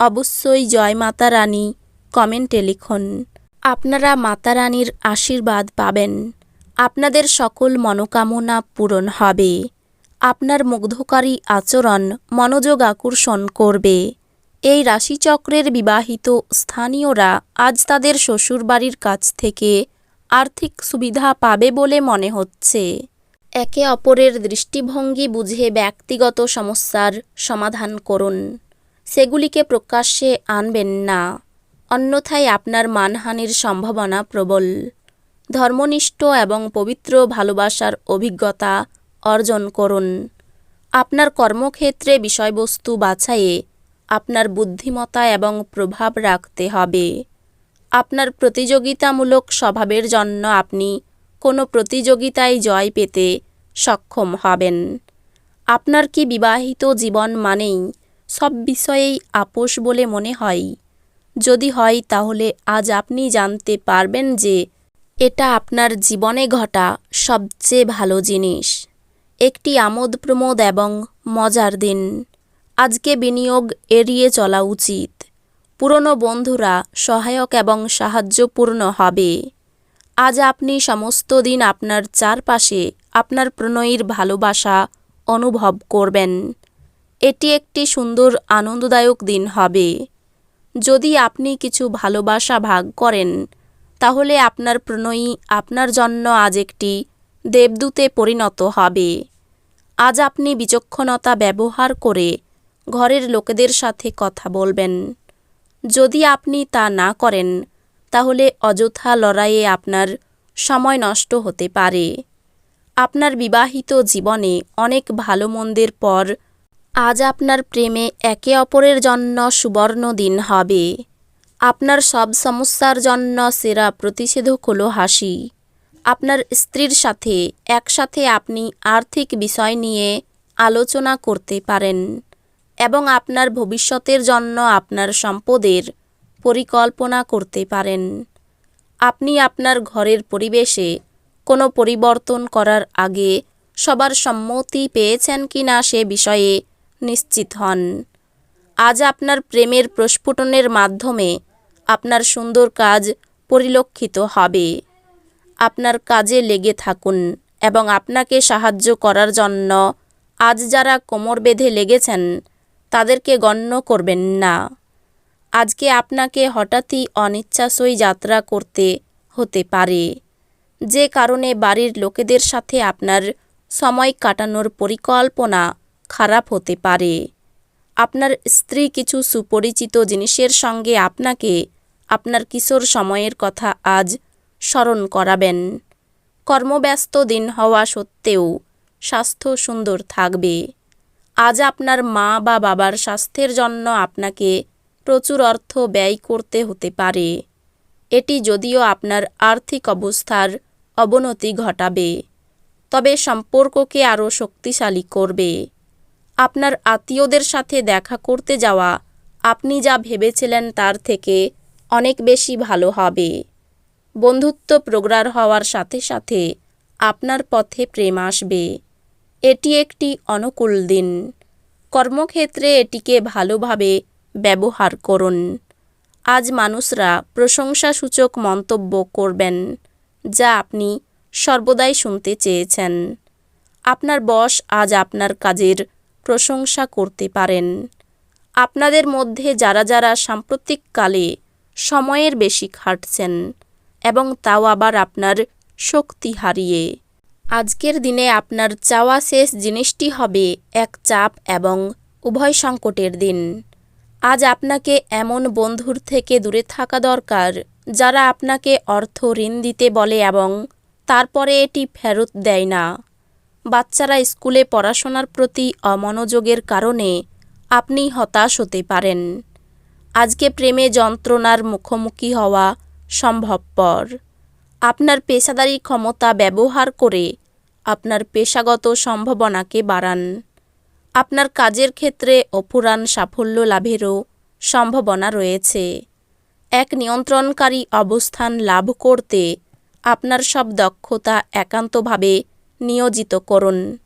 অবশ্যই জয় মাতা রানী, কমেন্টে লিখুন। আপনারা মাতা রানীর আশীর্বাদ পাবেন। আপনাদের সকল মনোকামনা পূরণ হবে। আপনার মুগ্ধকারী আচরণ মনোযোগ আকর্ষণ করবে। এই রাশিচক্রের বিবাহিত স্থানীয়রা আজ তাদের শ্বশুরবাড়ির কাছ থেকে আর্থিক সুবিধা পাবে বলে মনে হচ্ছে। একে অপরের দৃষ্টিভঙ্গি বুঝে ব্যক্তিগত সমস্যার সমাধান করুন। সেগুলিকে প্রকাশ্যে আনবেন না, অন্যথায় আপনার মানহানির সম্ভাবনা প্রবল। ধর্মনিষ্ঠ এবং পবিত্র ভালোবাসার অভিজ্ঞতা অর্জন করুন। আপনার কর্মক্ষেত্রে বিষয়বস্তু বাছাইয়ে আপনার বুদ্ধিমত্তা এবং প্রভাব রাখতে হবে। আপনার প্রতিযোগিতামূলক স্বভাবের জন্য আপনি কোনো প্রতিযোগিতায় জয় পেতে সক্ষম হবেন। আপনার কি বিবাহিত জীবন মানেই সব বিষয়েই আপোষ বলে মনে হয়। যদি হয়, তাহলে আজ আপনি জানতে পারবেন যে এটা আপনার জীবনে ঘটা সবচেয়ে ভালো জিনিস। একটি আমোদ প্রমোদ এবং মজার দিন। আজকে বিনিয়োগ এড়িয়ে চলা উচিত। পুরনো বন্ধুরা সহায়ক এবং সাহায্যপূর্ণ হবে। আজ আপনি সমস্ত দিন আপনার চারপাশে আপনার প্রণয়ীর ভালোবাসা অনুভব করবেন। এটি একটি সুন্দর আনন্দদায়ক দিন হবে। যদি আপনি কিছু ভালোবাসা ভাগ করেন, তাহলে আপনার প্রণয়ী আপনার জন্য আজ একটি দেবদূতে পরিণত হবে। আজ আপনি বিচক্ষণতা ব্যবহার করে ঘরের লোকেদের সাথে কথা বলবেন। যদি আপনি তা না করেন, তাহলে অযথা লড়াইয়ে আপনার সময় নষ্ট হতে পারে। আপনার বিবাহিত জীবনে অনেক ভালো মন্দের পর আজ আপনার প্রেমে একে অপরের জন্য সুবর্ণ দিন হবে। আপনার সব সমস্যার জন্য সেরা প্রতিষেধক হলো হাসি। আপনার স্ত্রীর সাথে, একসাথে আপনি আর্থিক বিষয় নিয়ে আলোচনা করতে পারেন এবং আপনার ভবিষ্যতের জন্য আপনার সম্পদের পরিকল্পনা করতে পারেন। আপনি আপনার ঘরের পরিবেশে কোনো পরিবর্তন করার আগে সবার সম্মতি পেয়েছেন কি না সে বিষয়ে নিশ্চিত হন। আজ আপনার প্রেমের প্রস্ফুটনের মাধ্যমে আপনার সুন্দর কাজ পরিলক্ষিত হবে। আপনার কাজে লেগে থাকুন এবং আপনাকে সাহায্য করার জন্য আজ যারা কোমর বেঁধে লেগেছেন, তাদেরকে গণ্য করবেন না। আজকে আপনাকে হঠাৎই অনিচ্ছাসই যাত্রা করতে হতে পারে। যে কারণে বাড়ির লোকেদের সাথে আপনার সময় কাটানোর পরিকল্পনা খারাপ হতে পারে। আপনার স্ত্রী কিছু সুপরিচিত জিনিসের সঙ্গে আপনাকে আপনার কিশোর সময়ের কথা আজ স্মরণ করাবেন। কর্মব্যস্ত দিন হওয়া সত্ত্বেও স্বাস্থ্য সুন্দর থাকবে। আজ আপনার মা বা বাবার স্বাস্থ্যের জন্য আপনাকে প্রচুর অর্থ ব্যয় করতে হতে পারে। এটি যদিও আপনার আর্থিক অবস্থার অবনতি ঘটাবে, তবে সম্পর্ককে আরও শক্তিশালী করবে। আপনার আত্মীয়দের সাথে দেখা করতে যাওয়া, আপনি যা ভেবেছিলেন তার থেকে অনেক বেশি ভালো হবে। বন্ধুত্ব প্রগাঢ় হওয়ার সাথে সাথে আপনার পথে প্রেম আসবে। এটি একটি অনুকূল দিন। কর্মক্ষেত্রে এটিকে ভালোভাবে ব্যবহার করুন। আজ মানুষরা প্রশংসাসূচক মন্তব্য করবেন, যা আপনি সর্বদাই শুনতে চেয়েছেন। আপনার বস আজ আপনার কাজের প্রশংসা করতে পারেন। আপনাদের মধ্যে যারা যারা সাম্প্রতিককালে সময়ের বেশি খাটছেন এবং তাও আবার আপনার শক্তি হারিয়ে। আজকের দিনে আপনার চাওয়া শেষ জিনিসটি হবে এক চাপ এবং উভয় সংকটের দিন। আজ আপনাকে এমন বন্ধুর থেকে দূরে থাকা দরকার যারা আপনাকে অর্থ ঋণ দিতে বলে এবং তারপরে এটি ফেরত দেয় না। বাচ্চারা স্কুলে পড়াশোনার প্রতি অমনোযোগের কারণে আপনি হতাশ হতে পারেন। আজকে প্রেমে যন্ত্রণার মুখোমুখি হওয়া সম্ভবপর। আপনার পেশাদারি ক্ষমতা ব্যবহার করে আপনার পেশাগত সম্ভাবনাকে বাড়ান। আপনার কাজের ক্ষেত্রে অফুরান সাফল্য লাভেরও সম্ভাবনা রয়েছে। এক নিয়ন্ত্রণকারী অবস্থান লাভ করতে আপনার সব দক্ষতা একান্তভাবে নিয়োজিত করুন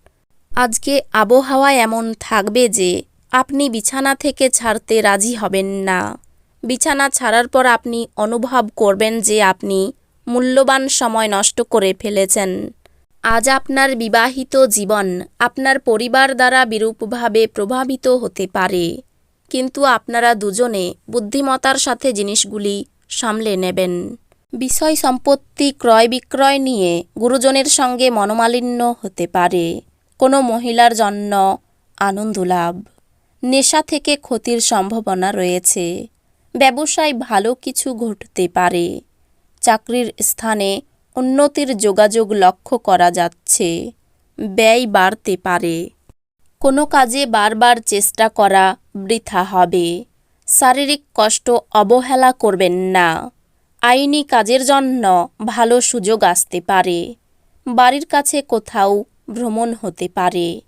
আজকে আবহাওয়া এমন থাকবে যে আপনি বিছানা থেকে ছাড়তে রাজি হবেন না। বিছানা ছাড়ার পর আপনি অনুভব করবেন যে আপনি মূল্যবান সময় নষ্ট করে ফেলেছেন। আজ আপনার বিবাহিত জীবন আপনার পরিবার দ্বারা বিরূপভাবে প্রভাবিত হতে পারে। কিন্তু আপনারা দুজনে বুদ্ধিমতার সাথে জিনিসগুলি সামলে নেবেন। বিষয় সম্পত্তি ক্রয় বিক্রয় নিয়ে গুরুজনের সঙ্গে মনোমালিন্য হতে পারে। কোনো মহিলার জন্য আনন্দ লাভ নেশা থেকে ক্ষতির সম্ভাবনা রয়েছে। ব্যবসায় ভালো কিছু ঘটতে পারে। চাকরির স্থানে উন্নতির যোগাযোগ লক্ষ্য করা যাচ্ছে। ব্যয় বাড়তে পারে। কোনো কাজে বারবার চেষ্টা করা বৃথা হবে। শারীরিক কষ্ট অবহেলা করবেন না। আইনি কাজের জন্য ভালো সুযোগ আসতে পারে। বাড়ির কাছে কোথাও ভ্রমণ হতে পারে।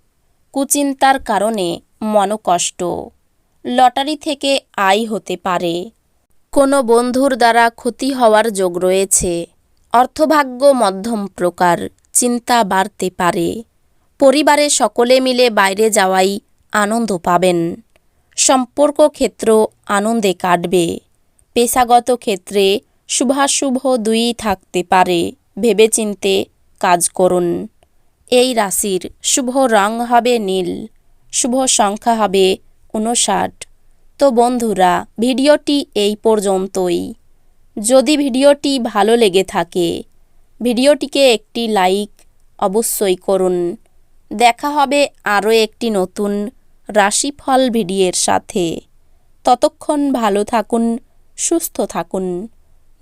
কুচিন্তার কারণে মনকষ্ট। লটারি থেকে আয় হতে পারে। কোনো বন্ধুর দ্বারা ক্ষতি হওয়ার যোগ রয়েছে। অর্থভাগ্য মধ্যম প্রকার, চিন্তা বাড়তে পারে। পরিবারে সকলে মিলে বাইরে যাওয়াই আনন্দ পাবেন। সম্পর্ক ক্ষেত্র আনন্দে কাটবে। পেশাগত ক্ষেত্রে শুভাশুভ দুই থাকতে পারে, ভেবেচিন্তে কাজ করুন। এই রাশির শুভ রং হবে নীল, শুভ সংখ্যা হবে উনষাট তো বন্ধুরা, ভিডিওটি এই পর্যন্তই। যদি ভিডিওটি ভালো লেগে থাকে, ভিডিওটিকে একটি লাইক অবশ্যই করুন। দেখা হবে আরও একটি নতুন রাশিফল ভিডিওর সাথে। ততক্ষণ ভালো থাকুন, সুস্থ থাকুন।